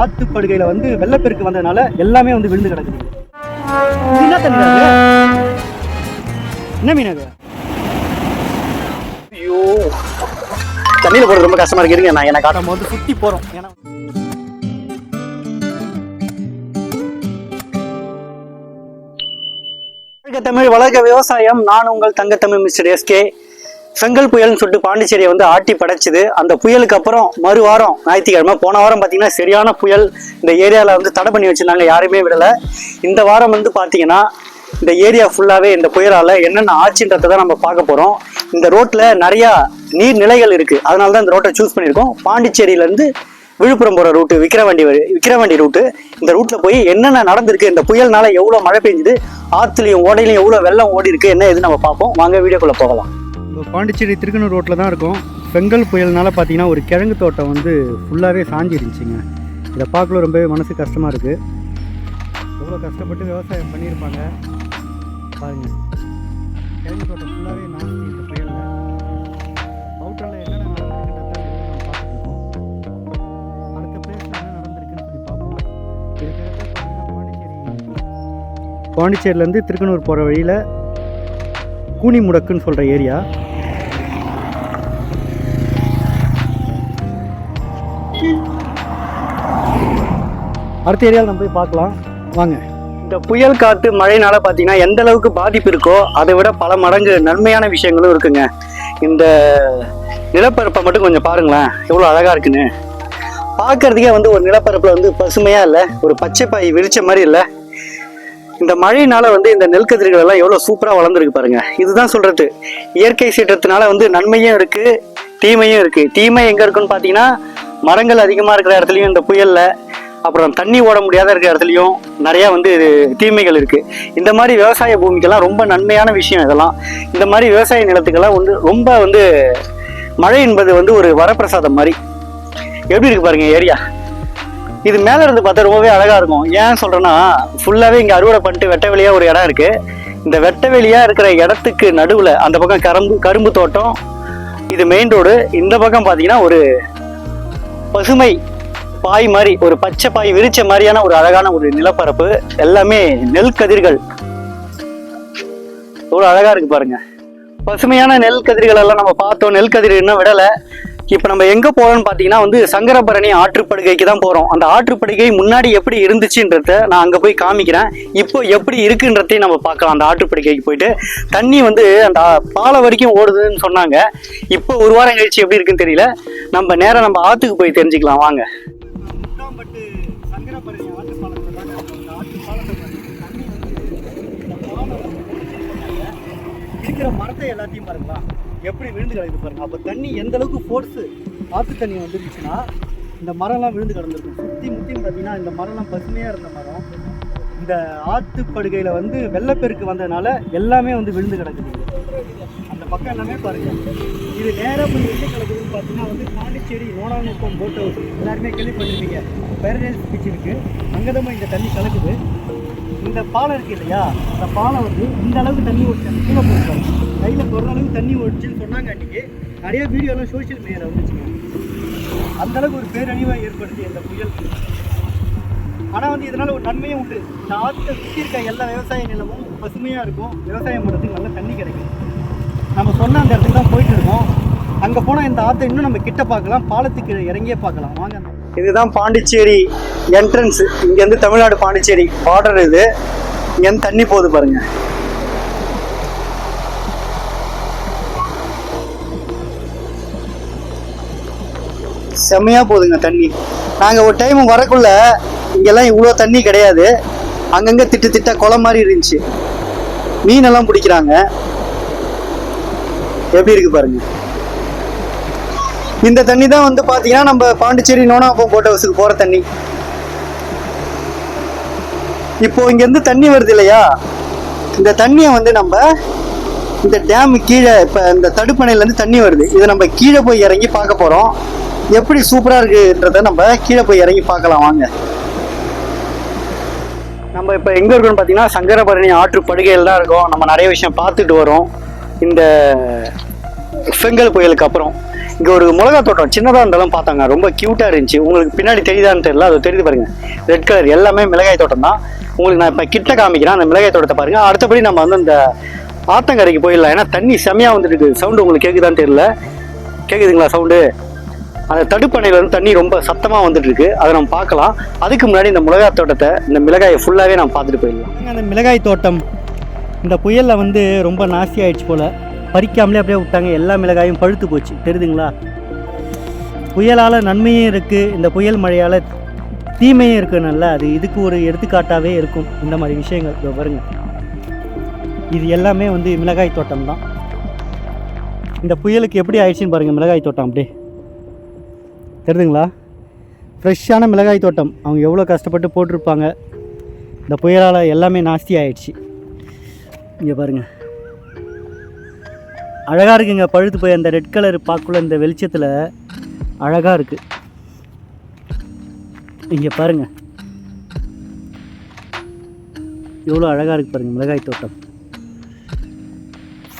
ஆத்துப்படுகையில் வந்து வெள்ளப்பெருக்கு வந்ததுனால எல்லாமே வந்து விழுந்து கிடக்குது. என்ன தண்ணி? என்ன மீன் அது? ஐயோ. தண்ணியில் போகிறது ரொம்ப கஷ்டமா இருக்கு. நான் எனக்கு நம்ம வந்து சுற்றி போகிறோம் ஏன்னா தமிழ் வளர்க்க விவசாயம். நான் உங்கள் தங்க தமிழ் மிஸ்டர் எஸ்கே செங்கல் புயல்னு சொல்லிட்டு பாண்டிச்சேரியை வந்து ஆட்டி படைச்சுது. அந்த புயலுக்கு அப்புறம் மறு வாரம் ஞாயிற்றுக்கிழமை போன வாரம் பார்த்தீங்கன்னா சரியான புயல் இந்த ஏரியாவில் வந்து தடை பண்ணி வச்சிருந்தாங்க யாருமே விடலை. இந்த வாரம் வந்து பார்த்தீங்கன்னா இந்த ஏரியா ஃபுல்லாகவே இந்த புயலால் என்னென்ன ஆச்சுன்றதை தான் நம்ம பார்க்க போகிறோம் இந்த ரோட்டில் நிறையா நீர்நிலைகள் இருக்குது அதனால தான் இந்த ரோட்டை சூஸ் பண்ணியிருக்கோம். பாண்டிச்சேரியிலேருந்து விழுப்புரம் போகிற ரூட்டு விக்கிரவாண்டி விக்கிரவாண்டி ரூட்டு இந்த ரூட்டில் போய் என்னென்ன நடந்திருக்கு இந்த புயல்னால எவ்வளோ மழை பெஞ்சுது ஆற்றுலையும் ஓடையிலையும் எவ்வளோ வெள்ளம் ஓடி இருக்கு என்ன எது நம்ம பார்ப்போம். வாங்க வீடியோக்குள்ளே போகலாம். இப்போ பாண்டிச்சேரி திருக்கனூர் ரோட்டில் தான் இருக்கும். பெங்கல் புயல்னால பார்த்தீங்கன்னா ஒரு கிழங்கு தோட்டம் வந்து ஃபுல்லாகவே சாஞ்சி இருந்துச்சுங்க இதை பார்க்கல ரொம்பவே மனசு கஷ்டமாக இருக்குது எவ்வளோ கஷ்டப்பட்டு விவசாயம் பண்ணியிருப்பாங்க? பாருங்க. கிழங்கு தோட்டம் ஃபுல்லாகவே நாஸ்தி இந்த புயலில். அவுட்டரில் என்னென்ன பாண்டிச்சேரியிலேருந்து திருக்கனூர் போகிற வழியில் கூனி முடக்குன்னு சொல்கிற ஏரியா. அடுத்த ஏரியாவில் நம்ம போய் பார்க்கலாம். வாங்க. இந்த புயல் காற்று மழைனால பார்த்தீங்கன்னா எந்த அளவுக்கு பாதிப்பு இருக்கோ அதை விட பல மடங்கு நன்மையான விஷயங்களும் இருக்குங்க. இந்த நிலப்பரப்பை மட்டும் கொஞ்சம் பாருங்களேன். எவ்வளோ அழகாக இருக்குன்னு. பார்க்கறதுக்கே வந்து ஒரு நிலப்பரப்பில் வந்து பசுமையாக இல்லை ஒரு பச்சை பாய் விரிச்ச மாதிரி இல்லை. இந்த மழையினால வந்து இந்த நெல்கதிர்கள் எல்லாம் எவ்வளோ சூப்பராக வளர்ந்துருக்கு பாருங்க. இதுதான் சொல்றது. இயற்கை சீற்றத்தினால வந்து நன்மையும் இருக்கு தீமையும் இருக்கு. தீமை எங்க இருக்குன்னு பார்த்தீங்கன்னா மரங்கள் அதிகமாக இருக்கிற இடத்துலையும் இந்த புயல்ல அப்புறம் தண்ணி ஓட முடியாத இருக்கிற இடத்துலையும் நிறைய வந்து தீமைகள் இருக்கு. இந்த மாதிரி விவசாய பூமிக்கெல்லாம் ரொம்ப நன்மையான விஷயம் இதெல்லாம். இந்த மாதிரி விவசாய நிலத்துக்கெல்லாம் வந்து ரொம்ப வந்து மழை என்பது வந்து ஒரு வரப்பிரசாதம் மாதிரி. எப்படி இருக்கு பாருங்க ஏரியா? இது மேலே இருந்து பார்த்தா ரொம்பவே அழகாக இருக்கும். ஏன் சொல்கிறேன்னா ஃபுல்லாகவே இங்கே அறுவடை பண்ணிட்டு வெட்ட வெளியாக ஒரு இடம் இருக்குது இந்த வெட்ட வெளியாக இருக்கிற இடத்துக்கு நடுவில் அந்த பக்கம் கரும்பு கரும்பு தோட்டம் இது மெயின் ரோடு இந்த பக்கம் பார்த்தீங்கன்னா ஒரு பசுமை பாய் மாதிரி ஒரு பச்சை பாய் விரிச்ச மாதிரியான ஒரு அழகான ஒரு நிலப்பரப்பு. எல்லாமே நெல் கதிர்கள். எவ்வளவு அழகா இருக்கு பாருங்க. பசுமையான நெல் கதிர்கள் எல்லாம் நம்ம பார்த்தோம். நெல் கதிர் இன்னும் விடலை. இப்போ நம்ம எங்க போறோம்னு பார்த்தீங்கன்னா வந்து சங்கரபரணி ஆற்றுப்படுகைக்கு தான் போறோம். அந்த ஆற்றுப்படுகை முன்னாடி எப்படி இருந்துச்சுன்றத நான் அங்க போய் காமிக்கிறேன். இப்போ எப்படி இருக்குன்றதையும் நம்ம பார்க்கலாம். அந்த ஆற்றுப்படுகைக்கு போயிட்டு தண்ணி வந்து அந்த பாலை வரைக்கும் ஓடுதுன்னு சொன்னாங்க. இப்போ ஒரு வாரம் கழிச்சு எப்படி இருக்குன்னு தெரியல. நம்ம நேரம் நம்ம ஆத்துக்கு போய் தெரிஞ்சுக்கலாம். வாங்க. சங்கரபரணி ஆற்று பாலத்தில் ஆற்று பாலத்தை தண்ணி வந்து இருக்கிற மரத்தை எல்லாத்தையும் பாருங்களா எப்படி விழுந்து கிடக்குது பாருங்க. அப்போ தண்ணி எந்த அளவுக்கு ஃபோர்ஸு ஆற்று தண்ணி வந்துருச்சுன்னா இந்த மரம்லாம் விழுந்து கிடந்திருக்கும். சுற்றி முற்றி பார்த்தீங்கன்னா இந்த மரம்லாம் பசுமையாக இருந்த மரம். இந்த ஆற்றுப்படுகையில் வந்து வெள்ளப்பெருக்கு வந்ததுனால எல்லாமே வந்து விழுந்து கிடக்குது அந்த பக்கம் எல்லாமே பாருங்க. இது நேராக போய் எங்கே கிடக்குதுன்னு பார்த்தீங்கன்னா வந்து பாண்டிச்சேரி நோனாங்குப்பம் போட் ஹவுஸ் எல்லாருமே கேள்விப்பட்டிருப்பீங்க. பேரடைஸ் பீச் இருக்குது அங்கே தான் இந்த தண்ணி கலக்குது. இந்த பாலம் இருக்கு இல்லையா? அந்த பாலம் வந்து இந்த அளவுக்கு தண்ணி ஓடிச்சு. அந்த கீழே போயிருக்காங்க கையில் போடுற அளவுக்கு தண்ணி ஓடிச்சுன்னு சொன்னாங்க அன்றைக்கி நிறைய வீடியோலாம் சோஷியல் மீடியாவில் வந்துச்சுங்க அந்த அளவுக்கு ஒரு பேரழிவை ஏற்படுத்தி இந்த புயல். ஆனால் வந்து இதனால் ஒரு நன்மையும் உண்டு. இந்த ஆற்றை சுற்றி இருக்க எல்லா விவசாய நிலமும் பசுமையாக இருக்கும். விவசாயம் பண்ணுறதுக்கு நல்ல தண்ணி கிடைக்கும். நம்ம சொன்ன அந்த இடத்துக்கு தான் போயிட்டு இருக்கோம். அங்கே போனால் இந்த ஆற்றை இன்னும் நம்ம கிட்ட பார்க்கலாம். பாலத்துக்கு இறங்கியே பார்க்கலாம். வாங்க இதுதான் பாண்டிச்சேரி என்ட்ரன்ஸ் இங்கேருந்து தமிழ்நாடு பாண்டிச்சேரி பார்டர் இது. இங்கேருந்து தண்ணி போகுது பாருங்க. செம்மையாக போகுதுங்க தண்ணி. நாங்கள் ஒரு டைம் வரக்குள்ள இங்கெல்லாம் இவ்வளோ தண்ணி கிடையாது. அங்கங்கே திட்டு திட்ட குளம் மாதிரி இருந்துச்சு. மீனெல்லாம் பிடிக்கிறாங்க. எப்படி இருக்கு பாருங்க. இந்த தண்ணி தான் வந்து பாத்தீங்கன்னா நம்ம பாண்டிச்சேரி நோனாப்பம் போட் ஹவுஸுக்கு போற தண்ணி. இப்போ இங்க இருந்து தண்ணி வருது இல்லையா? இந்த தண்ணியை வந்து நம்ம இந்த டேம் கீழே இப்ப இந்த தடுப்பணையில இருந்து தண்ணி வருது. இதை நம்ம கீழே போய் இறங்கி பார்க்க போறோம். எப்படி சூப்பரா இருக்குன்றத நம்ம கீழே போய் இறங்கி பார்க்கலாம் வாங்க. நம்ம இப்போ எங்க இருக்கோம்னு பார்த்தீங்கன்னா சங்கரபரணி ஆற்று படுகையில் தான் இருக்கோம். நம்ம நிறைய விஷயம் பார்த்துட்டு வரோம். இந்த செங்கல் புயலுக்கு அப்புறம். இங்கே ஒரு மிளகா தோட்டம் சின்னதாக இருந்தாலும் பார்த்தாங்க. ரொம்ப க்யூட்டாக இருந்துச்சு. உங்களுக்கு பின்னாடி தெரியுதான்னு தெரியல. அது தெரியுது பாருங்க. ரெட் கலர் எல்லாமே மிளகாய் தோட்டம் தான். உங்களுக்கு நான் இப்போ கிட்ட காமிக்கிறேன். அந்த மிளகாய் தோட்டத்தை பாருங்க. அடுத்தபடி நம்ம வந்து இந்த ஆத்தங்கரைக்கு போயிடலாம். ஏன்னா தண்ணி செமையாக வந்துட்டு இருக்குது சவுண்டு உங்களுக்கு கேட்குதான்னு தெரியல. கேட்குதுங்களா சவுண்டு அந்த தடுப்பணையில இருந்து தண்ணி ரொம்ப சத்தமாக வந்துட்டு இருக்கு அதை நம்ம பார்க்கலாம். அதுக்கு முன்னாடி இந்த மிளகாய் தோட்டத்தை இந்த மிளகாயை ஃபுல்லாகவே நம்ம பார்த்துட்டு போயிடலாம். அந்த மிளகாய் தோட்டம் இந்த புயலில் வந்து ரொம்ப நாஸ்தி ஆயிடுச்சு போல். பறிக்காமலே அப்படியே விட்டாங்க. எல்லா மிளகாயும் பழுத்து போச்சு. தெரியுதுங்களா? புயலால் நன்மையும் இருக்குது இந்த புயல் மழையால் தீமையும் இருக்குன்னு அது இதுக்கு ஒரு எடுத்துக்காட்டாகவே இருக்கும். இந்த மாதிரி விஷயங்கள். இதோ பாருங்க. இது எல்லாமே வந்து மிளகாய் தோட்டம் தான். இந்த புயலுக்கு எப்படி ஆயிடுச்சுன்னு பாருங்கள் மிளகாய் தோட்டம் அப்படியே. தெரியுதுங்களா? ஃப்ரெஷ்ஷான மிளகாய் தோட்டம். அவங்க எவ்வளோ கஷ்டப்பட்டு போட்டிருப்பாங்க. இந்த புயலால் எல்லாமே நாஸ்தி ஆயிடுச்சு. இங்கே பாருங்கள் அழகாக இருக்குங்க. பழுத்து போய் அந்த ரெட் கலர் பார்க்குள்ள இந்த வெளிச்சத்தில் அழகாக இருக்குது இங்கே பாருங்க. எவ்வளோ அழகாக இருக்குது பாருங்கள் மிளகாய் தோட்டம்.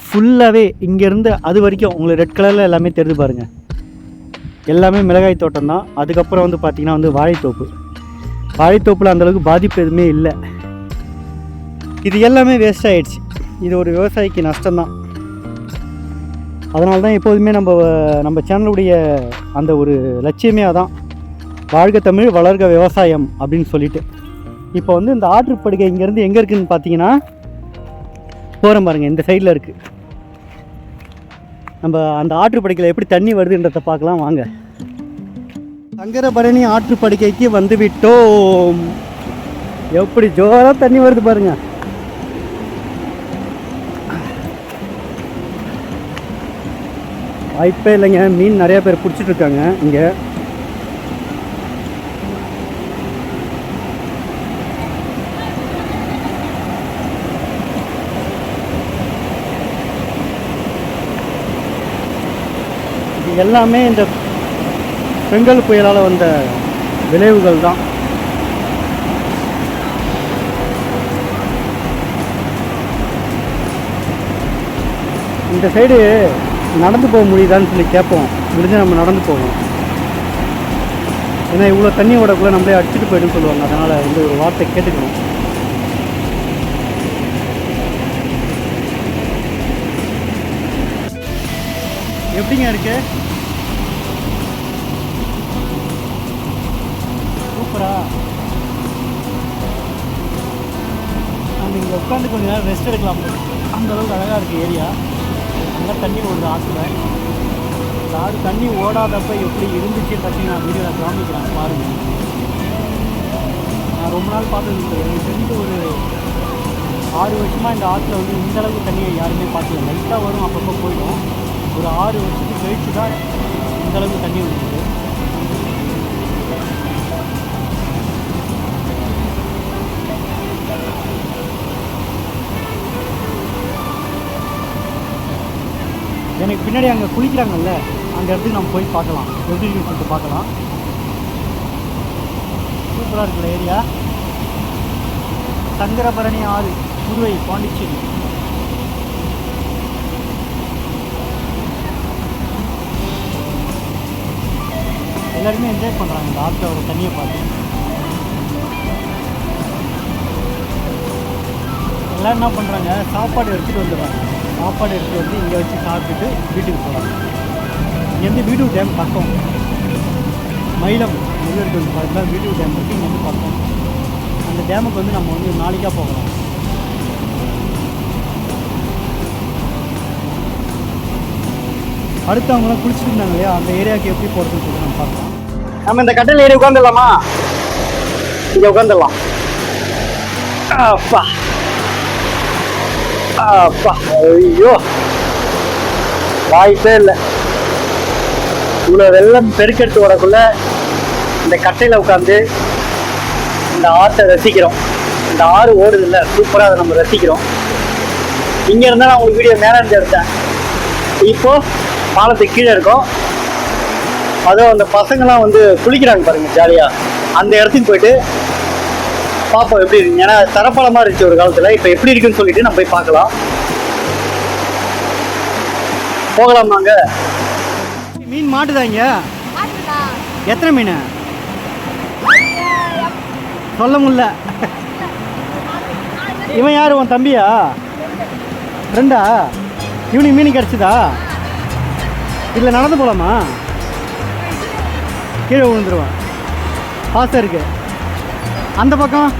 ஃபுல்லாகவே இங்கேருந்து அது வரைக்கும் உங்களுக்கு ரெட் கலரில் எல்லாமே தெரிஞ்சு பாருங்கள் எல்லாமே மிளகாய் தோட்டம் தான். அதுக்கப்புறம் வந்து பார்த்திங்கன்னா வந்து வாழைத்தோப்பு. வாழைத்தோப்பில் அந்தளவுக்கு பாதிப்பு எதுவுமே இல்லை. இது எல்லாமே வேஸ்ட் ஆகிடுச்சு இது ஒரு விவசாயிக்கு நஷ்டம்தான். அதனால தான் எப்போதுமே நம்ம நம்ம சேனலுடைய அந்த ஒரு லட்சியமே அதான். வாழ்க தமிழ் வளர்க விவசாயம் அப்படின்னு சொல்லிட்டு. இப்போ வந்து இந்த ஆற்றுப்படுகை இங்கேருந்து எங்கே இருக்குதுன்னு பார்த்தீங்கன்னா போகிறோம் பாருங்கள் இந்த சைடில் இருக்குது நம்ம அந்த ஆற்றுப்படுகையில் எப்படி தண்ணி வருதுன்றதை பார்க்கலாம் வாங்க. சங்கரபரணி ஆற்றுப்படுகைக்கு வந்து விட்டோம் எப்படி ஜோராக தண்ணி வருது பாருங்கள் வாய்ப்பே இல்லைங்க. மீன் நிறைய பேர் பிடிச்சிட்டு இருக்காங்க இங்கே எல்லாமே இந்த பெங்கல் புயலால் வந்த விளைவுகள் தான். இந்த சைடு நடந்து போக முடியுதான்னு சொல்லி கேட்போம். முடிஞ்சு நம்ம நடந்து போவோம். ஏன்னா இவ்வளோ தண்ணி ஓடக்குள்ளே நம்மளே அடிச்சுட்டு போயிடுன்னு சொல்லுவாங்க. அதனால் வந்து ஒரு வார்த்தை கேட்டுக்கணும். எப்படிங்க இருக்கு? சூப்பரா? நம்ம இங்கே உட்காந்து கொஞ்ச நேரம் ரெஸ்ட் எடுக்கலாம். அந்த அளவுக்கு அழகாக இருக்குது ஏரியா நல்லா தண்ணி ஓடுது ஆற்றுல இந்த ஆறு தண்ணி ஓடாதப்ப எப்படி இருந்துச்சுன்னு பற்றி நான் வீடியோவில் காமிக்கிறேன் பாருங்கள் நான் ரொம்ப நாள் பார்த்தது எனக்கு தெரிஞ்சு ஒரு ஆறு வருஷமாக இந்த ஆற்றுல வந்து இந்த அளவுக்கு தண்ணியை யாருமே பார்த்தது லைட்டாக வரும் அப்பப்போ போயிடும். ஒரு ஆறு வருஷத்துக்கு கழிச்சு தான் இந்த அளவுக்கு தண்ணி வந்துருக்கு எனக்கு பின்னாடி அங்கே குளிக்கிறாங்கல்ல அந்த இடத்துக்கு நம்ம போய் பார்க்கலாம். எப்படி இருக்குன்னு சொல்லிட்டு பார்க்கலாம். சூப்பராக இருக்குல்ல ஏரியா சங்கரபரணி ஆறு புதுவை பாண்டிச்சேரி. எல்லாருமே என்ஜாய் பண்ணுறாங்க இந்த ஆற்றுல ஒரு தண்ணியை பார்த்து. எல்லாம் என்ன பண்ணுறாங்க சாப்பாடு எடுத்துகிட்டு வந்துடுறாங்க. சாப்பாடு எடுத்துகிட்டு வந்து இங்கே வச்சு சாப்பிட்டுட்டு வீட்டுக்கு போகிறாங்க இங்கேருந்து வீடு டேம் பக்கம். மயிலம் முருகர் கோயில் பக்கத்தில் வீடு டேம் இருக்குது இங்கேருந்து பக்கம். அந்த டேமுக்கு வந்து நம்ம வந்து நாளைக்காக போகலாம். அடுத்தவங்களாம் குளிச்சுட்டு இருந்தாங்க இல்லையா? அந்த ஏரியாவுக்கு எப்படி போகிறதுன்னு சொல்லி நம்ம பார்க்கலாம். நம்ம இந்த கட்டில் ஏறி உட்காந்துடலாமா இங்கே உட்காந்துடலாம் அப்பா. அப்பா ஐயோ. வாய்ப்பே இல்லை. இவ்வளோ வெள்ளம் பெருக்கெடுத்து ஓடக்குள்ள இந்த கட்டையில் உட்காந்து இந்த ஆற்றை ரசிக்கிறோம். இந்த ஆறு ஓடுது இல்லை சூப்பராக அதை நம்ம ரசிக்கிறோம். இங்கே இருந்தால் நான் உங்களுக்கு வீடியோ மேலே இருந்து எடுத்தேன். இப்போது பாலத்துக்கு கீழே இருக்கோம். அதுவும் அந்த பசங்களாம் வந்து குளிக்கிறாங்க பாருங்கள் ஜாலியாக அந்த இடத்துக்கு போயிட்டு பார்ப்போம் எப்படி இருக்கு. ஏன்னா தரப்பாளமா இருந்துச்சு ஒரு காலத்துல. இப்ப எப்படி இருக்குன்னு சொல்லிட்டு நம்ம போய் பார்க்கலாம். போகலாம் நாங்க. மீன் மாட்டுதா இங்க? மாட்டுதா. எத்தனை மீன்? சொல்ல முடியல. இவன் யார்? உன் தம்பியா? ஃப்ரெண்டா இவனுக்கு மீன் கிடச்சிதா? இல்லை நடந்து போகலாமா கீழே விழுந்துருவான். பாசம் இருக்கு. அந்த பக்கம்.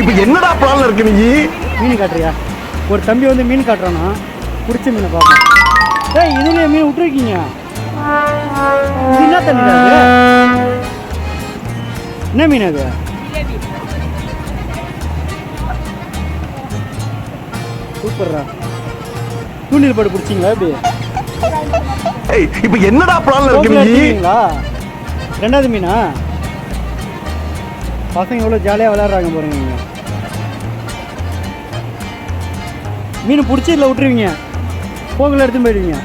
இப்ப என்னடா பிளான்ல இருக்கு நீ? மீன் காட்டுறியா? ஒரு தம்பி வந்து மீன் காட்டுறானா? பிடிச்ச மீனை பார்ப்போம். ஏய் இதுலேயே மீன் விட்டுருக்கீங்க. என்ன தண்ணி என்ன மீன் அது? சூப்பர்ரா. தூண்டில் போட்டு பிடிச்சிங்களா எப்படி? இப்ப என்னடா பிளான்ல இருக்கு நீ? ரெண்டாவது மீனா? பசங்க எவ்வளோ ஜாலியாக விளையாடுறாங்க பாருங்க நீங்கள் மீன் பிடிச்சி இதில் விட்டுருவீங்க. போகல எடுத்துன்னு போயிடுவீங்க.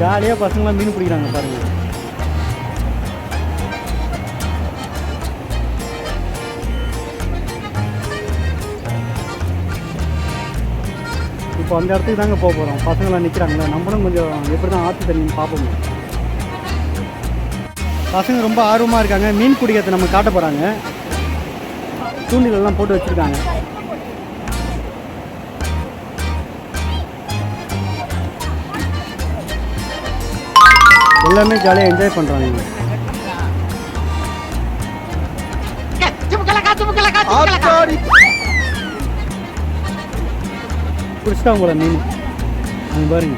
ஜாலியாக பசங்களாம் மீன் பிடிக்கிறாங்க பாருங்க. இப்போ அந்த இடத்துக்கு தாங்க போக போகிறோம் பசங்களாம் நிற்கிறாங்க நம்மளும் கொஞ்சம் எப்படி தான் ஆற்று தண்ணின்னு பார்ப்போம். பசங்க ரொம்ப ஆர்வமாக இருக்காங்க. மீன் பிடிக்கிறத நம்ம காட்ட போகிறாங்க தூண்டில் எல்லாம் போட்டு வச்சுருக்காங்க. எல்லாமே ஜாலியாக என்ஜாய் பண்ணுறாங்க போல மீன். அங்க பாருங்க.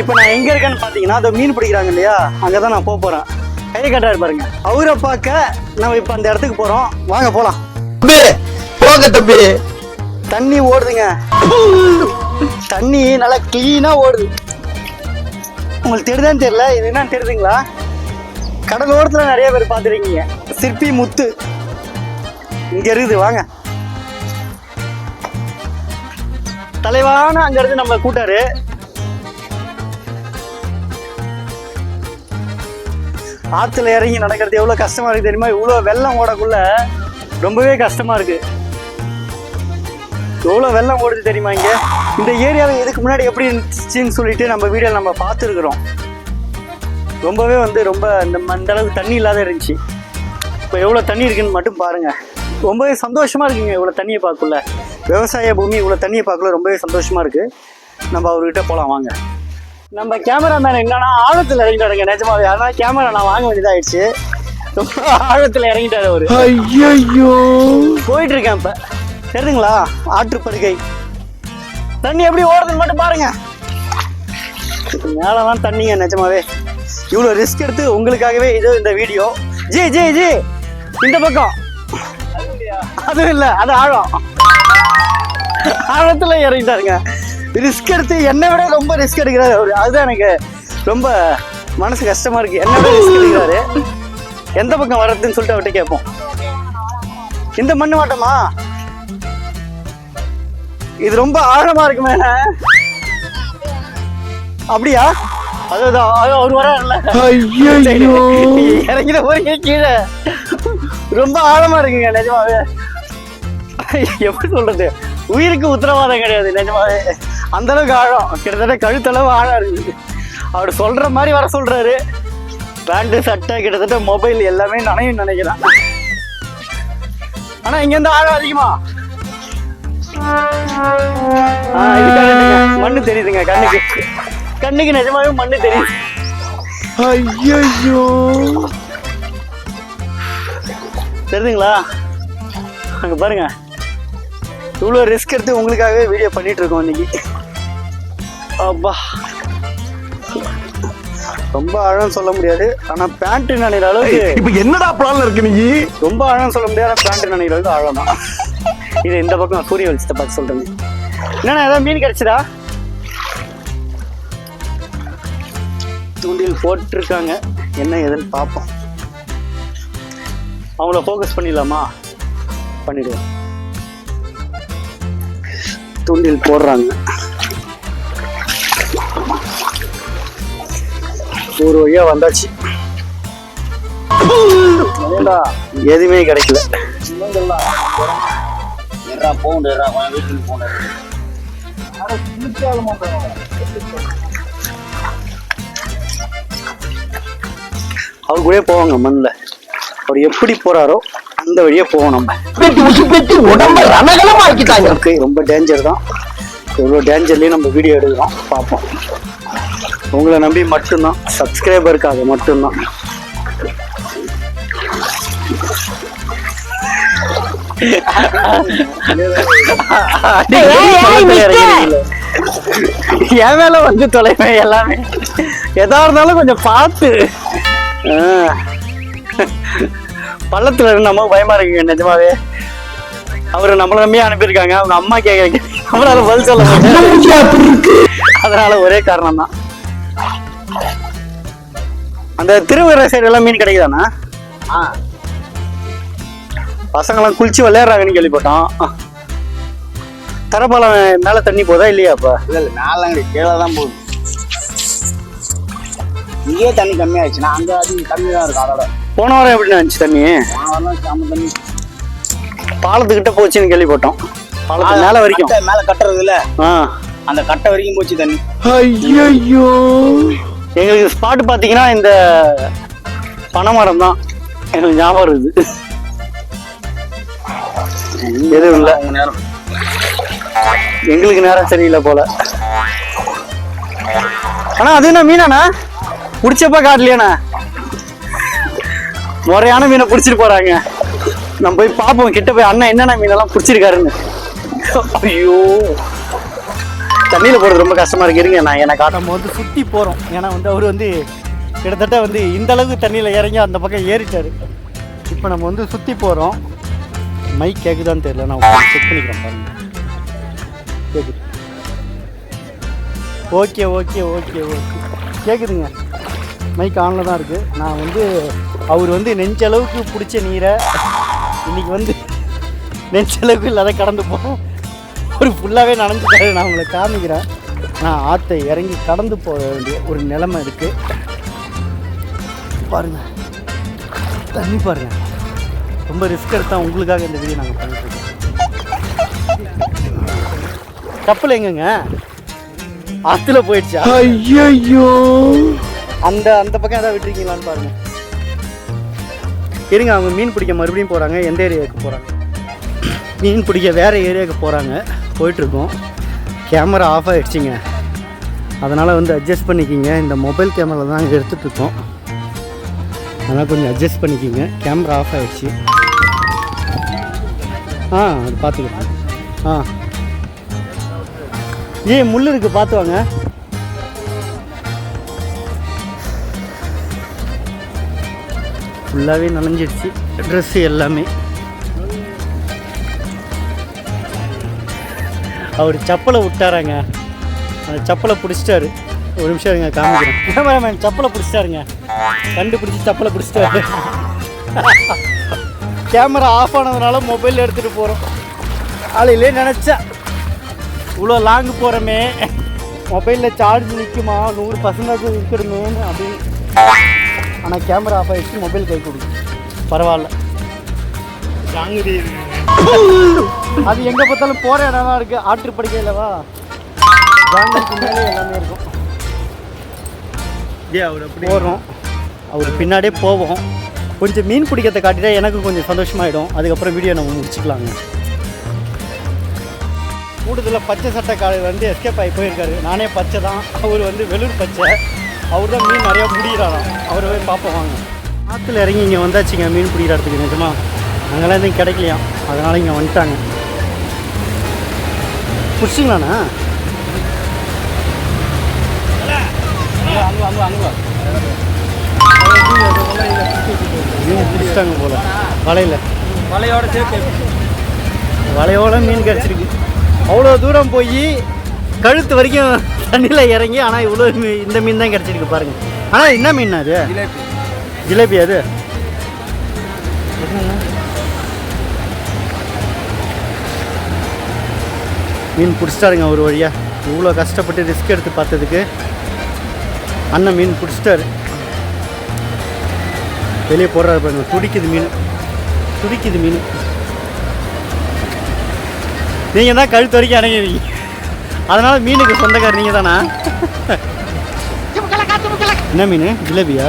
இப்போ நான் எங்கே இருக்கேன்னு பார்த்தீங்கன்னா அந்த மீன் பிடிக்கிறாங்க இல்லையா? அங்கே தான் நான் போக போகிறேன் கை கட்டாரு பாருங்க. அவரை பார்க்க நம்ம இப்போ அந்த இடத்துக்கு போகிறோம் வாங்க போகலாம் போங்க தம்பி. தண்ணி ஓடுதுங்க. தண்ணி நல்லா க்ளீனாக ஓடுது. உங்களுக்கு தெரியுதான்னு தெரியல? இது என்னன்னு தெரியுதுங்களா? கடலோரத்தில் நிறைய பேர் பார்த்துருக்கீங்க. சிற்பி முத்து. இங்கே இருக்குது வாங்க. தலைவான அங்க இருந்து நம்ம கூட்டாரு. ஆற்றுல இறங்கி நடக்கிறது எவ்வளோ கஷ்டமாக இருக்குது தெரியுமா? இவ்வளோ வெள்ளம் ஓடக்குள்ள ரொம்பவே கஷ்டமாக இருக்குது எவ்வளோ வெள்ளம் ஓடுது தெரியுமா இங்கே? இந்த ஏரியாவில் இதுக்கு முன்னாடி எப்படி இருந்துச்சுன்னு சொல்லிட்டு நம்ம வீடியோ நம்ம பார்த்துருக்குறோம். ரொம்பவே வந்து ரொம்ப இந்த அளவுக்கு தண்ணி இல்லாத இருந்துச்சு. இப்போ எவ்வளோ தண்ணி இருக்குன்னு மட்டும் பாருங்கள் ரொம்பவே சந்தோஷமாக இருக்குங்க இவ்வளோ தண்ணியை பார்க்கல விவசாய பூமி இவ்வளோ தண்ணியை பார்க்கல ரொம்பவே சந்தோஷமாக இருக்குது நம்ம அவர்கிட்ட போகலாம் வாங்க. நம்ம கேமராமேன் என்னன்னா ஆழத்தில் இறங்கிட்டாருங்க நிஜமாவே. அதனால கேமரா நான் வாங்க வேண்டியதாயிடுச்சு. ரொம்ப ஆழத்தில் இறங்கிட்டாரு அவரு. ஐயோ போயிட்டு இருக்கேன் இப்ப. தெரியுதுங்களா? ஆற்றுப்படுகை தண்ணி எப்படி ஓடுதுன்னு மட்டும் பாருங்க. மேலதான் தண்ணிங்க நிஜமாவே. இவ்வளோ ரிஸ்க் எடுத்து உங்களுக்காகவே இது இந்த வீடியோ ஜி ஜி ஜி. இந்த பக்கம். அது இல்ல அது ஆழம். ஆழத்துல இறங்கிட்டாருங்க. ரிஸ்க் எடுத்து என்னை விட ரொம்ப ரிஸ்க் எடுக்கிறாரு அவரு. அதுதான் எனக்கு ரொம்ப மனசு கஷ்டமா இருக்கு. என்னை விட ரிஸ்க் எடுக்கிறாரு. எந்த பக்கம் வர்றதுன்னு சொல்லிட்டு அவர்கிட்ட கேட்போம். இந்த மண்ணு மாட்டோமா இது ரொம்ப ஆழமா இருக்குமே அப்படியா? அதுதான் அது அவர் வராருல்ல. இறங்கிட போறீங்க கீழே. ரொம்ப ஆழமா இருக்குங்க நிஜமாவே. எப்படி சொல்றது? உயிருக்கு உத்தரவாதம் கிடையாது நிஜமாவே. அந்த அளவுக்கு ஆழம். கிட்டத்தட்ட கழுத்தளவு ஆழம் இருக்குது. அவர் சொல்ற மாதிரி வர சொல்றாரு. பேண்ட் சட்டை கிட்டத்தட்ட மொபைல் எல்லாமே நனையும் நினைக்கிறேன். ஆனா இங்க இருந்து ஆழம் அதிகமா. மண்ணு தெரியுதுங்க கண்ணுக்கு. கண்ணுக்கு நிஜமாவே மண்ணு தெரியுது. ஐயோ தெரியுதுங்களா அங்க பாருங்க. இவ்வளோ ரிஸ்க் எடுத்து உங்களுக்காகவே வீடியோ பண்ணிட்டு இருக்கோம் இன்னைக்கு. அப்பா. ரொம்ப ஆழம் சொல்ல முடியாது. ஆனா பேண்ட் நினைக்கிற அளவுக்கு இப்ப என்னடா பிளான்ல இருக்கு நீ? ரொம்ப ஆழம் சொல்ல முடியாத பேண்ட் நினைக்கிற அளவுக்கு ஆழம் தான் இது இந்த பக்கம் சூரிய வெளிச்சத்தை பார்த்து சொல்றேன். என்னண்ணா ஏதாவது மீன் கிடைச்சதா? தூண்டில் போட்டிருக்காங்க. என்ன ஏதுன்னு பார்ப்போம். அவங்கள ஃபோக்கஸ் பண்ணிடலாமா? பண்ணிடுவோம். தூண்டில் போடுறாங்க. ஒரு வழியா வந்தாச்சு. எதுவுமே கிடைக்கல. அவர் கூடயே போவாங்க மண்ணில். அவர் எப்படி போறாரோ அந்த வழியே போவோம் நம்ம. உடம்ப ரணகலமா ஆக்கிட்டாங்க. ரொம்ப டேஞ்சர் தான். எவ்வளோ டேஞ்சர்லேயும் நம்ம வீடியோ எடுக்கிறோம். பார்ப்போம். உங்களை நம்பி மட்டும்தான். சப்ஸ்கிரைபருக்காக மட்டும்தான். என் மேல வந்து தொலைவேன் எல்லாமே எதா இருந்தாலும் கொஞ்சம் பார்த்து. பள்ளத்துல நம்ம பயமா இருக்குங்க நிஜமாவே. அவரு நம்மள நம்பி அனுப்பியிருக்காங்க. அவங்க அம்மா கேட்க நம்மளால பதில் சொல்ல முடியாது அதனால ஒரே காரணம் தான் அந்த திருவரை சைடு எல்லாம் மீன் கிடைக்குதாண்ணா? ஆ. பசங்களாம் குளிச்சு விளையாடுறாங்கன்னு கேள்விப்பட்டோம். தரப்பாலம் மேல தண்ணி போதா இல்லையா அப்ப? இல்ல இல்ல கீழே தான் போகுது. இங்கேயே தண்ணி கம்மியாயிடுச்சுன்னா அங்க அது கம்மி தான் இருக்கும் அதோட. போன வாரம் எப்படி இருந்துச்சு தண்ணி? சாம தண்ணி. பாலத்துக்கிட்ட போச்சுன்னு கேள்விப்பட்டோம். பாலத்துக்கு மேல வரைக்கும். மேல கட்டுறது இல்ல ஆ. அந்த கட்டை வரைக்கும் போச்சு தண்ணி. ஐயோ எங்களுக்கு ஸ்பாட் பார்த்தீங்கன்னா இந்த பனைமரம் தான் எங்களுக்கு ஞாபகம் இருக்குது எதுவும் இல்லை. நேரம் எங்களுக்கு நேரம் சரியில்லை போல. அண்ணா அது என்ன மீனாண்ணா? பிடிச்சப்ப காட்டலையாண்ணா? முறையான மீனை பிடிச்சிட்டு போறாங்க. நம்ம போய் பார்ப்போம். கிட்ட போய் அண்ணன் என்னென்ன மீனெல்லாம் பிடிச்சிருக்காருன்னு. ஐயோ. தண்ணியில் போகிறது ரொம்ப கஷ்டமாக இருக்கு. இருங்க நான் எனக்கு காட்ட நம்ம வந்து சுற்றி போகிறோம் ஏன்னா வந்து அவர் வந்து கிட்டத்தட்ட வந்து இந்த அளவுக்கு தண்ணியில் இறங்கி அந்த பக்கம் ஏறிட்டார். இப்போ நம்ம வந்து சுற்றி போகிறோம் மைக் கேட்குதான்னு தெரியல. நான் செக் பண்ணிக்கிறேன் பாருங்க. கேட்குது ஓகே ஓகே ஓகே ஓகே கேட்குதுங்க மைக் ஆனில் தான் இருக்குது நான் வந்து அவர் வந்து நெஞ்சளவுக்கு பிடிச்ச நீரை இன்னைக்கு வந்து நெஞ்சளவுக்கு இல்லாத கடந்து போகிறோம் ஒரு ஃபுல்லாகவே நனைஞ்சிட்டாரு. நான் உங்களை காமிக்கிறேன். நான் ஆற்றை இறங்கி கடந்து போக வேண்டிய ஒரு நிலைமை இருக்குது பாருங்க. தண்ணி பாருங்க. ரொம்ப ரிஸ்க் எடுத்தா உங்களுக்காக இந்த வீடியோ நாங்கள் பண்ணிட்டு இருக்கோம். கப்பல் எங்கங்க? ஆற்றுல போயிடுச்சா? ஐயோ அந்த அந்த பக்கம் ஏதாவது விட்டுருக்கீங்களான்னு பாருங்க. இருங்க அவங்க மீன் பிடிக்க மறுபடியும் போகிறாங்க எந்த ஏரியாவுக்கு போகிறாங்க மீன் பிடிக்க வேறு ஏரியாவுக்கு போகிறாங்க போயிட்டுருக்கோம். கேமரா ஆஃப் ஆகிடுச்சிங்க அதனால் வந்து அட்ஜஸ்ட் பண்ணிக்கிங்க. இந்த மொபைல் கேமரா தான் இங்கே எடுத்துகிட்ருக்கோம் அதனால் கொஞ்சம் அட்ஜஸ்ட் பண்ணிக்கிங்க. கேமரா ஆஃப் ஆகிடுச்சி ஆ அது பார்த்துக்கிறேன் ஆ. ஏ முள் இருக்குது பார்த்து வாங்க. ஃபுல்லாகவே நனைஞ்சிடுச்சு. ட்ரெஸ்ஸு எல்லாமே. அவர் செப்பலை விட்டாராங்க. அந்த செப்பலை பிடிச்சிட்டாரு. ஒரு நிமிஷம் இருங்க காமிக்கிறேன். கேமராமேன் செப்பலை பிடிச்சிட்டாருங்க. கண்டுபிடிச்சி செப்பலை பிடிச்சிட்டாரு. கேமரா ஆஃப் ஆனதுனால மொபைல் எடுத்துகிட்டு போகிறோம் காலையிலே நினச்சேன் இவ்வளோ லாங்கு போகிறோமே மொபைலில் சார்ஜ் நிற்குமா நூறு பர்சன்டேஜ் இருக்கணுமேனு அப்படின்னு. ஆனால் கேமரா ஆஃப் ஆகிடுச்சு மொபைல் கை கொடுக்கும். பரவாயில்ல. அது எங்கே பார்த்தாலும் போகிற இடம் ஆற்றுப்படுக்கையிலவா ஜாங்கிரிக்கு மேலே எல்லாமே இருக்கும். போகிறோம் அவர் பின்னாடியே போவோம். கொஞ்சம் மீன் பிடிக்கிறத காட்டிட்டா எனக்கு கொஞ்சம் சந்தோஷமாயிடும். அதுக்கப்புறம் வீடியோ நம்ம முடிச்சுக்கலாங்க. கூடுதலாக பச்சை சட்டை காலையில் வந்து எஸ்கேப் ஆகி போயிருக்காரு. நானே பச்சை தான். அவர் வந்து வெள்ளூர் பச்சை. அவர் தான் மீன் நிறையா பிடிக்கிறாராம். அவரை போய் பார்ப்போம் வாங்க. ஆற்றுல இறங்கி இங்கே வந்தாச்சுங்க மீன் பிடிக்கிற இடத்துக்கு நிஜமா. அங்கெல்லாம் எதுவும் கிடைக்கலையாம் அதனால் இங்கே வந்துட்டாங்க. பிடிச்சிங்களாண்ணா? மீன் பிடிச்சிட்டாங்க போல. வலையில். வலையோட சேர்த்து வலையோட மீன் கிடச்சிருக்கு. அவ்வளோ தூரம் போய் கழுத்து வரைக்கும் தண்ணியில் இறங்கி ஆனால் இவ்வளோ இந்த மீன் தான் கிடச்சிருக்கு பாருங்க. ஆனால் என்ன மீன் அது? ஜிலேபி. ஜிலேபி அது? மீன் பிடிச்சிட்டாருங்க ஒரு வழியாக இவ்வளோ கஷ்டப்பட்டு ரிஸ்க் எடுத்து பார்த்ததுக்கு. அண்ணன் மீன் பிடிச்சிட்டாரு. வெளியே போடுறாரு பாருங்க. துடிக்குது மீன். துடிக்குது மீன். நீங்கள் தான் கழுத்து வரைக்கும் அடங்குவீங்க அதனால் மீனுக்கு சொந்தக்கார் நீங்கள் தானா? என்ன மீன்? ஜிலேபியா?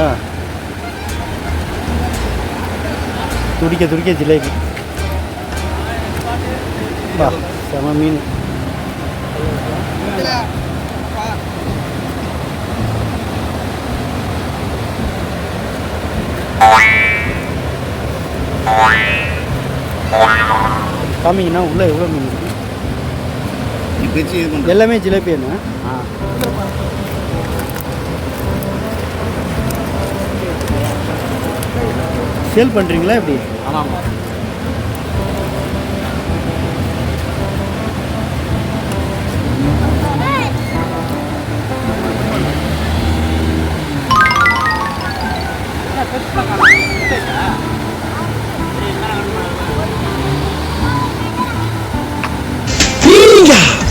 துடிக்க துடிக்க ஜிலேபி. வா செம மீன். காமிங்கண்ணா உள்ளே எவ்வளோ மீன் இருக்குது எல்லாமே ஜிலேபி என்ன சேல் பண்ணுறீங்களா எப்படி? ஆமாம்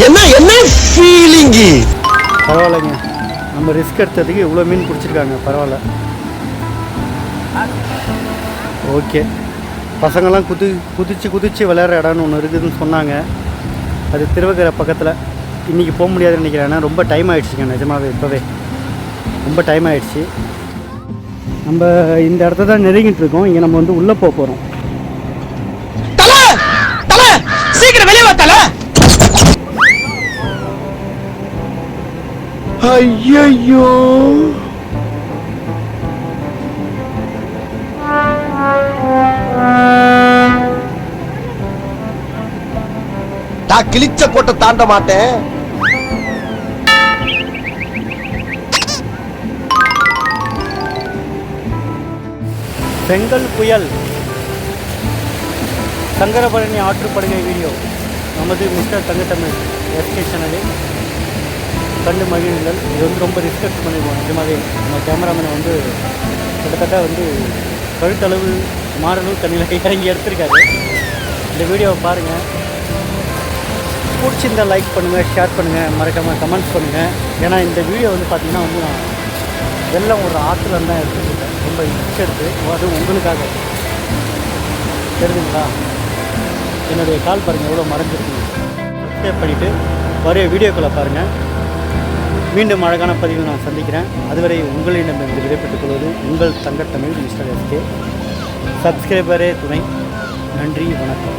என்ன என்ன ஃபீலிங்கு பரவாயில்லைங்க. நம்ம ரிஸ்க் எடுத்ததுக்கு இவ்வளோ மீன் பிடிச்சிருக்காங்க பரவாயில்ல. ஓகே. பசங்கள்லாம் குதி குதிச்சு குதிச்சு விளையாடுற இடம்னு ஒன்று இருக்குதுன்னு சொன்னாங்க. அது திருவக்கரை பக்கத்தில். இன்றைக்கி போக முடியாதுன்னு நினைக்கிறேன். ஏன்னா ரொம்ப டைம் ஆகிடுச்சிங்க நிஜமாவே இப்போவே. ரொம்ப டைம் ஆகிடுச்சு நம்ம இந்த இடத்த தான் நெருங்கிட்டு இருக்கோம். இங்கே நம்ம வந்து உள்ளே போக போகிறோம் ஐயோ நான் கிழிச்ச கோட்டை தாண்ட மாட்டேன். செங்கல் புயல். சங்கரபரணி ஆற்றுப்படுகை வீடியோ. நமது மிஸ்டர் தங்கத்தமிழ் எஸ்கே சேனலில். கண்டு மகிழுங்கள் இது வந்து ரொம்ப ரிஸ்பெக்ட் பண்ணிடுவோம் பண்ணிடுவோம் மாதிரி நம்ம கேமராமேனை வந்து கிட்டத்தட்ட வந்து கழுத்தளவு மாறளவு தண்ணியில் இறங்கி எடுத்திருக்காரு. இந்த வீடியோவை பாருங்கள் பிடிச்சிருந்தா லைக் பண்ணுங்கள் ஷேர் பண்ணுங்கள் மறக்காமல் கமெண்ட்ஸ் பண்ணுங்கள் ஏன்னா இந்த வீடியோ வந்து பார்த்திங்கன்னா வந்து நான் வெள்ளம் ஒரு ஆற்றுல தான் எடுத்துருக்கேன். ரொம்ப இச்சு இருக்குது அது உங்களுக்காக. தெரியுதுங்களா என்னுடைய கால் பாருங்கள் எவ்வளோ மறைஞ்சிருக்கு. சப்ஸ்கிரைப் பண்ணிவிட்டு வரைய வீடியோக்களை பாருங்கள் மீண்டும் அழகான பதிவில் நான் சந்திக்கிறேன். அதுவரை உங்களிடமிருந்து விடைபெற்றுக் கொள்வது உங்கள் தங்கத்தமிழ் மிஸ்டர் எஸ்கே சப்ஸ்கிரைபரே துணை. நன்றி வணக்கம்.